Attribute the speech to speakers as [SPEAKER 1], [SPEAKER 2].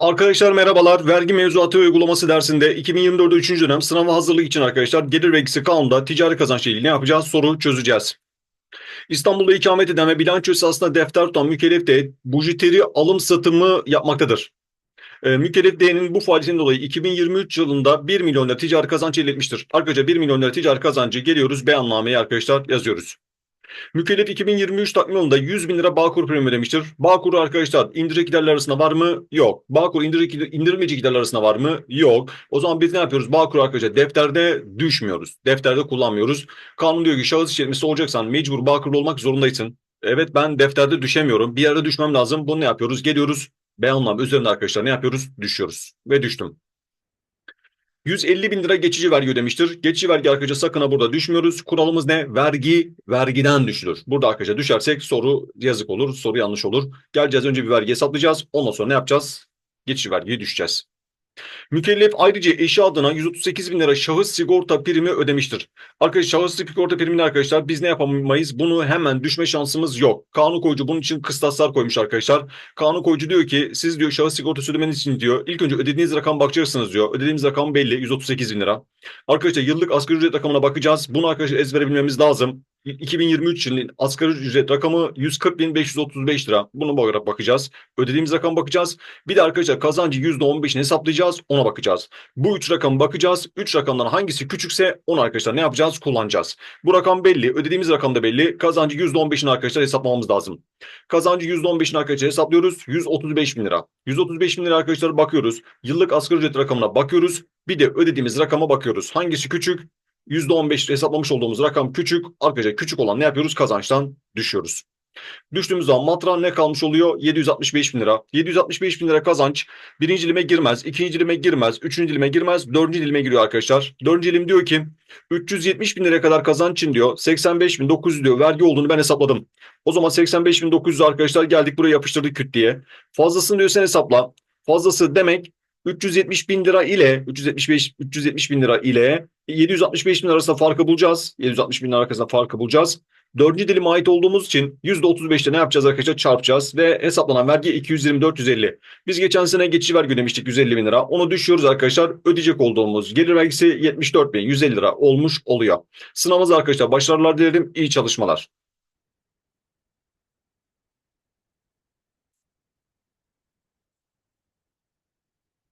[SPEAKER 1] Arkadaşlar merhabalar. Vergi mevzuatı uygulaması dersinde 2024 3. dönem sınava hazırlık için arkadaşlar gelir vergisi kanunda ticari kazanç ile ilgili ne yapacağız? Soru çözeceğiz. İstanbul'da ikamet eden ve bilanço esasında defter tutan mükellef de bujiteri alım satımı yapmaktadır. E, mükellef D'nin bu faaliyetinden dolayı 2023 yılında 1 milyon lira ticari kazanç elde etmiştir. Arkadaşlar 1 milyon lira ticari kazancı geliyoruz beyannameye arkadaşlar yazıyoruz. Mükellef 2023 takvim yılında 100 bin lira Bağkur primi ödemiştir. Bağkur arkadaşlar indirecek giderler arasında var mı? Yok. Bağkur indirecek, indirilmeyecek giderler arasında var mı? Yok. O zaman biz ne yapıyoruz? Bağkur arkadaşlar defterde düşmüyoruz. Defterde kullanmıyoruz. Kanun diyor ki şahıs işletmesi olacaksan mecbur Bağkur'da olmak zorundaysın. Evet ben defterde düşemiyorum. Bir yerde düşmem lazım. Bunu ne yapıyoruz? Geliyoruz. Beyanname üzerinde arkadaşlar ne yapıyoruz? Düşüyoruz. Ve düştüm. 150 bin lira geçici vergi ödemiştir. Geçici vergi arkadaşlar sakın ha burada düşmüyoruz. Kuralımız ne? Vergi vergiden düşülür. Burada arkadaşlar düşersek soru yazık olur. Soru yanlış olur. Geleceğiz önce bir vergi hesaplayacağız. Ondan sonra ne yapacağız? Geçici vergiye düşeceğiz. Mükellef ayrıca eşi adına 138 bin lira şahıs sigorta primi ödemiştir. Arkadaşlar şahıs sigorta primini arkadaşlar biz ne yapamayız? Bunu hemen düşme şansımız yok. Kanun koyucu bunun için kıstaslar koymuş arkadaşlar. Kanun koyucu diyor ki siz diyor şahıs sigortası ödemeniz için diyor ilk önce ödediğiniz rakam bakacaksınız diyor. Ödediğimiz rakam belli 138 bin lira. Arkadaşlar yıllık asgari ücret rakamına bakacağız. Bunu arkadaşlar ezbere bilmemiz lazım. 2023 yılının asgari ücret rakamı 140.535 lira. Bunu bakarak bakacağız. Ödediğimiz rakam bakacağız. Bir de arkadaşlar kazancı %15'ini hesaplayacağız. Ona bakacağız. Bu üç rakamı bakacağız. Üç rakamdan hangisi küçükse onu arkadaşlar ne yapacağız? Kullanacağız. Bu rakam belli. Ödediğimiz rakam da belli. Kazancı %15'ini arkadaşlar hesaplamamız lazım. Kazancı %15'ini arkadaşlar hesaplıyoruz. 135 bin lira. 135 bin lira arkadaşlar bakıyoruz. Yıllık asgari ücret rakamına bakıyoruz. Bir de ödediğimiz rakama bakıyoruz. Hangisi küçük? %15 hesaplamış olduğumuz rakam küçük. Arkadaşlar küçük olan ne yapıyoruz? Kazançtan düşüyoruz. Düştüğümüz zaman matran ne kalmış oluyor? 765 bin lira. 765 bin lira kazanç. Birinci dilime girmez, ikinci dilime girmez, üçüncü dilime girmez, dördüncü dilime giriyor arkadaşlar. Dördüncü dilim diyor ki 370 bin liraya kadar kazanç için diyor 85 bin 900 diyor vergi olduğunu ben hesapladım. O zaman 85 bin 900 arkadaşlar geldik buraya yapıştırdık küt diye. Fazlasını diyor sen hesapla. Fazlası demek 370 bin lira ile 375 370 bin lira ile 765 bin arasında farkı bulacağız. 760 bin lira arasında farkı bulacağız. Dördüncü dilime ait olduğumuz için %35'te ne yapacağız arkadaşlar? Çarpacağız ve hesaplanan vergi 224 150. Biz geçen sene geçici vergi ödemiştik 150 bin lira. Onu düşüyoruz arkadaşlar. Ödeyecek olduğumuz gelir vergisi 74 bin 150 lira olmuş oluyor. Sınavımız arkadaşlar başarılar dilerim. İyi çalışmalar.